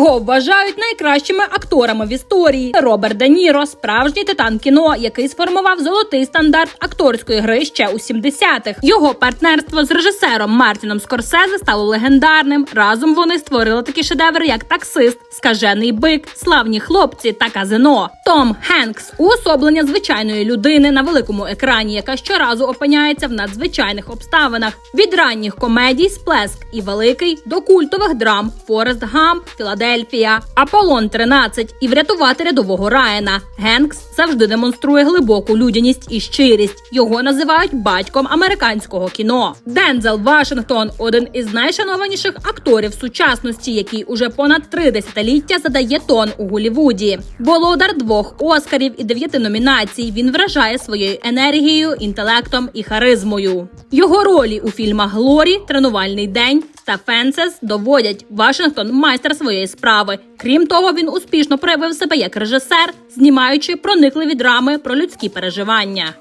Його вважають найкращими акторами в історії. Роберт Де Ніро – справжній титан кіно, який сформував золотий стандарт акторської гри ще у 70-х. Його партнерство з режисером Мартіном Скорсезе стало легендарним. Разом вони створили такі шедеври, як таксист, скажений бик, славні хлопці та казино. Том Хенкс уособлення звичайної людини на великому екрані, яка щоразу опиняється в надзвичайних обставинах. Від ранніх комедій Сплеск і великий до культових драм Форест Гамп, Філадельфія, Аполлон 13 і врятувати рядового Райана. Генкс завжди демонструє глибоку людяність і щирість. Його називають батьком американського кіно. Дензел Вашингтон один із найшанованіших акторів сучасності, який уже понад три десятиліття задає тон у Голівуді. Володар двох Оскарів і дев'яти номінацій. Він вражає своєю енергією, інтелектом і харизмою. Його ролі у фільмах Глорі, Тренувальний день та Фенсес доводять Вашингтон майстер своєї справи. Крім того, він успішно проявив себе як режисер, знімаючи проникливі драми про людські переживання.